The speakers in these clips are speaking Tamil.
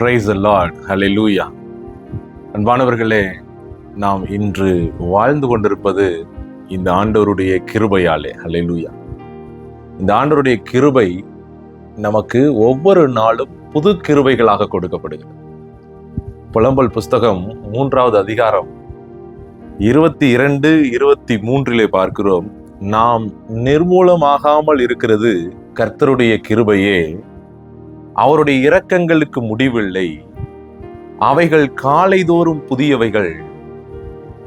பிரைஸ் லார்ட் லூயா அன்பானவர்களே நாம் இன்று வாழ்ந்து கொண்டிருப்பது இந்த ஆண்டவருடைய கிருபையாலே. ஹalleluya இந்த ஆண்டவருடைய கிருபை நமக்கு ஒவ்வொரு நாளும் புது கிருபைகளாக கொடுக்கப்படுகிறது. புலம்பல் புஸ்தகம் மூன்றாவது அதிகாரம் இருபத்தி இரண்டு இருபத்தி மூன்றிலே பார்க்கிறோம். நாம் நிர்மூலமாகாமல் இருக்கிறது கர்த்தருடைய கிருபையே. அவருடைய இரக்கங்களுக்கு முடிவில்லை. அவைகள் காலைதோறும் புதியவைகள்.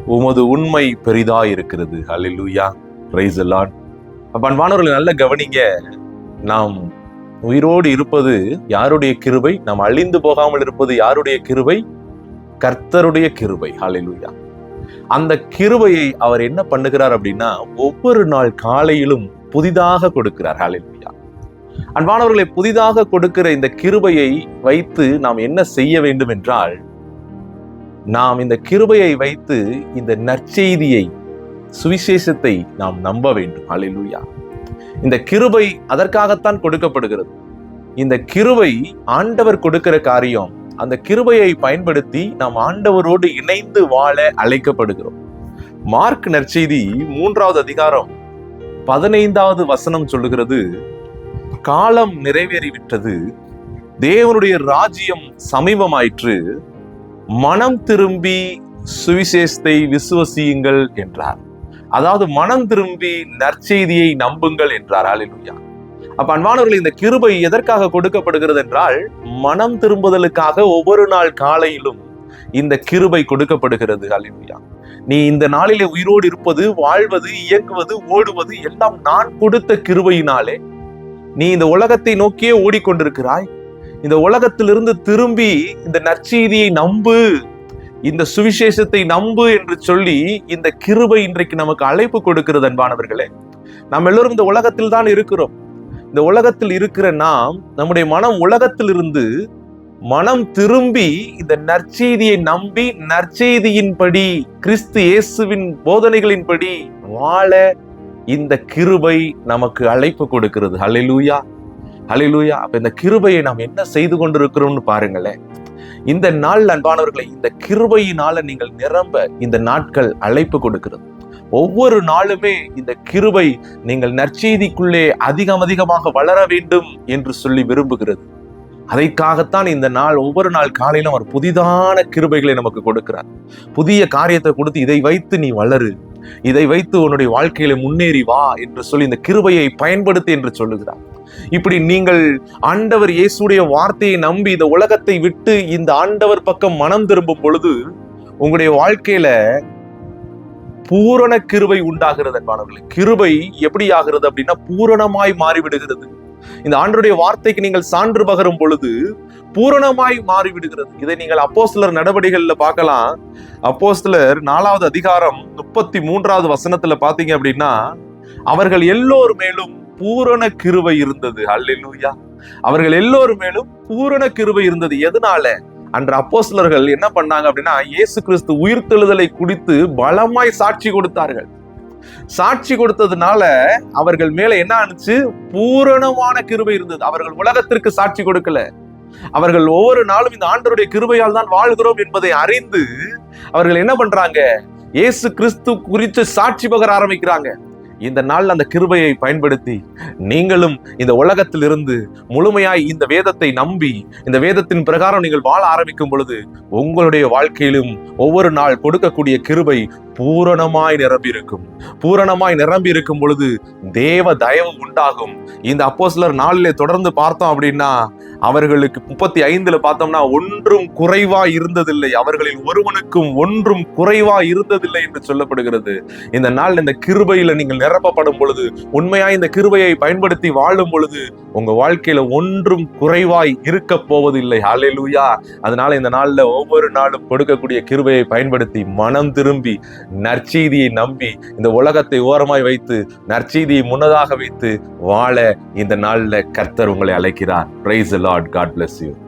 உமது உண்மை பெரிதா இருக்கிறது ஹalleluya praise the அன்பானவர்களை நல்ல கவனிங்க. நாம் உயிரோடு இருப்பது யாருடைய கிருபை? நாம் அழிந்து போகாமல் இருப்பது யாருடைய கிருபை? கர்த்தருடைய கிருபை. ஹalleluya அந்த கிருபையை அவர் என்ன பண்ணுகிறார் அப்படின்னா ஒவ்வொரு நாள் காலையிலும் புதிதாக கொடுக்கிறார். ஹalleluya அன்பானவர்களை புதிதாக கொடுக்கிற இந்த கிருபையை வைத்து நாம் என்ன செய்ய வேண்டும் என்றால் நாம் இந்த கிருபையை வைத்து இந்த நற்செய்தியை சுவிசேஷத்தை நாம் நம்ப வேண்டும். அலிலுயா இந்த கிருபை அதற்காகத்தான் கொடுக்கப்படுகிறது. இந்த கிருபை ஆண்டவர் கொடுக்கிற காரியம் அந்த கிருபையை பயன்படுத்தி நாம் ஆண்டவரோடு இணைந்து வாழ அழைக்கப்படுகிறோம். மார்க் நற்செய்தி மூன்றாவது அதிகாரம் பதினைந்தாவது வசனம் சொல்லுகிறது காலம் நிறைவேறிவிட்டது. தேவனுடைய ராஜ்யம் சமீபமாயிற்று. மனம் திரும்பி சுவிசேஷத்தை விசுவசியுங்கள் என்றார். அதாவது மனம் திரும்பி நற்செய்தியை நம்புங்கள் என்றார். அலிலுயா அப்ப அன்பானவர்கள் இந்த கிருபை எதற்காக கொடுக்கப்படுகிறது என்றால் மனம் திரும்புதலுக்காக ஒவ்வொரு நாள் காலையிலும் இந்த கிருபை கொடுக்கப்படுகிறது. அலிலுயா நீ இந்த நாளிலே உயிரோடு இருப்பது வாழ்வது இயங்குவது ஓடுவது எல்லாம் நான் கொடுத்த கிருபையினாலே நீ இந்த உலகத்தை நோக்கியே ஓடிக்கொண்டிருக்கிறாய். இந்த உலகத்திலிருந்து திரும்பி இந்த நற்செய்தியை நம்பு இந்த சுவிசேஷத்தை நம்பு என்று சொல்லி இந்த கிருபை இன்றைக்கு நமக்கு அழைப்பு கொடுக்கிறது அன்பானவர்களே. நாம் எல்லோரும் இந்த உலகத்தில் தான் இருக்கிறோம். இந்த உலகத்தில் இருக்கிற நாம் நம்முடைய மனம் உலகத்திலிருந்து மனம் திரும்பி இந்த நற்செய்தியை நம்பி நற்செய்தியின்படி கிறிஸ்து இயேசுவின் போதனைகளின்படி வாழ இந்த கிருபை நமக்கு அழைப்பு கொடுக்கிறது. ஹலிலூயா ஹலிலூயா அப்ப இந்த கிருபையை நாம் என்ன செய்து கொண்டிருக்கிறோம்னு பாருங்களேன். இந்த நாள் அன்பானவர்களை இந்த கிருபையினால நீங்கள் நிரம்ப இந்த நாட்கள் அழைப்பு கொடுக்கிறது. ஒவ்வொரு நாளுமே இந்த கிருபை நீங்கள் நற்செய்திக்குள்ளே அதிகம் அதிகமாக வளர வேண்டும் என்று சொல்லி விரும்புகிறது. அதைக்காகத்தான் இந்த நாள் ஒவ்வொரு நாள் காலையிலும் அவர் புதிதான கிருபைகளை நமக்கு கொடுக்கிறார். புதிய காரியத்தை கொடுத்து இதை வைத்து நீ வளரு. இதை வைத்து உன்னுடைய வாழ்க்கையில முன்னேறி வா என்று சொல்லி இந்த கிருபையை பயன்படுத்து என்று சொல்லுகிறார். இப்படி நீங்கள் ஆண்டவர் இயேசுடைய வார்த்தையை நம்பி இந்த உலகத்தை விட்டு இந்த ஆண்டவர் பக்கம் மனம் திரும்பும் பொழுது உங்களுடைய வாழ்க்கையில பூரண கிருபை உண்டாகிறது அன்பானவர்களே. கிருபை எப்படி ஆகிறது அப்படின்னா பூரணமாய் மாறிவிடுகிறது. இந்த ஆண்டருடைய வார்த்தைக்கு நீங்கள் சான்று பகரும் பொழுது பூரணமாய் மாறிவிடுகிறது. இதை நீங்கள் அப்போஸ்தலர் நடவடிக்கைகள்ல பார்க்கலாம். அப்போஸ்தலர் நாலாவது அதிகாரம் முப்பத்தி மூன்றாவது வசனத்துல பாத்தீங்க அப்படின்னா அவர்கள் எல்லோர் மேலும் பூரண கிருவை இருந்தது. அல்லேலூயா அவர்கள் எல்லோர் மேலும் பூரண கிருவை இருந்தது. எதனால? அன்று அப்போஸ்லர்கள் என்ன பண்ணாங்க அப்படின்னா இயேசு கிறிஸ்து உயிர்த்தெழுதலை குறித்து பலமாய் சாட்சி கொடுத்தார்கள். சாட்சி கொடுத்ததுனால அவர்கள் மேல என்ன ஆனிச்சு பூரணமான கிருபை இருந்தது. அவர்கள் உலகத்திற்கு சாட்சி கொடுக்கல. அவர்கள் ஒவ்வொரு நாளும் இந்த ஆண்டருடைய கிருபையால் தான் வாழ்கிறோம் என்பதை அறிந்து அவர்கள் என்ன பண்றாங்க? இயேசு கிறிஸ்து குறித்து சாட்சி பகர ஆரம்பிக்கிறாங்க. இந்த நாள் அந்த கிருபையை பயன்படுத்தி நீங்களும் இந்த உலகத்தில் இருந்து முழுமையாய் இந்த வேதத்தை நம்பி இந்த வேதத்தின் பிரகாரம் நீங்கள் வாழ ஆரம்பிக்கும் பொழுது உங்களுடைய வாழ்க்கையிலும் ஒவ்வொரு நாள் கொடுக்கக்கூடிய கிருபை பூரணமாய் நிரம்பி இருக்கும் பூரணமாய் நிரம்பி இருக்கும் பொழுது தேவ தயவு உண்டாகும். இந்த அப்போ சிலர் நாளிலே தொடர்ந்து பார்த்தோம் அப்படின்னா அவர்களுக்கு முப்பத்தி ஐந்துல பார்த்தோம்னா ஒன்றும் குறைவா இருந்ததில்லை. அவர்களில் ஒருவனுக்கும் ஒன்றும் குறைவா இருந்ததில்லை என்று சொல்லப்படுகிறது. இந்த நாள் இந்த கிருபையில நீங்கள் நிரப்பப்படும் பொழுது உண்மையாய் இந்த கிருபையை பயன்படுத்தி வாழும் பொழுது உங்க வாழ்க்கையில ஒன்றும் குறைவாய் இருக்க போவதில்லை. ஹalleluya அதனால இந்த நாள்ல ஒவ்வொரு நாளும் கொடுக்கக்கூடிய கிருபையை பயன்படுத்தி மனம் திரும்பி நற்செய்தியை நம்பி இந்த உலகத்தை ஓரமாய் வைத்து நற்செய்தியை முன்னதாக வைத்து வாழ இந்த நாள்ல கர்த்தர் உங்களை அழைக்கிறார். Praise God. God bless you.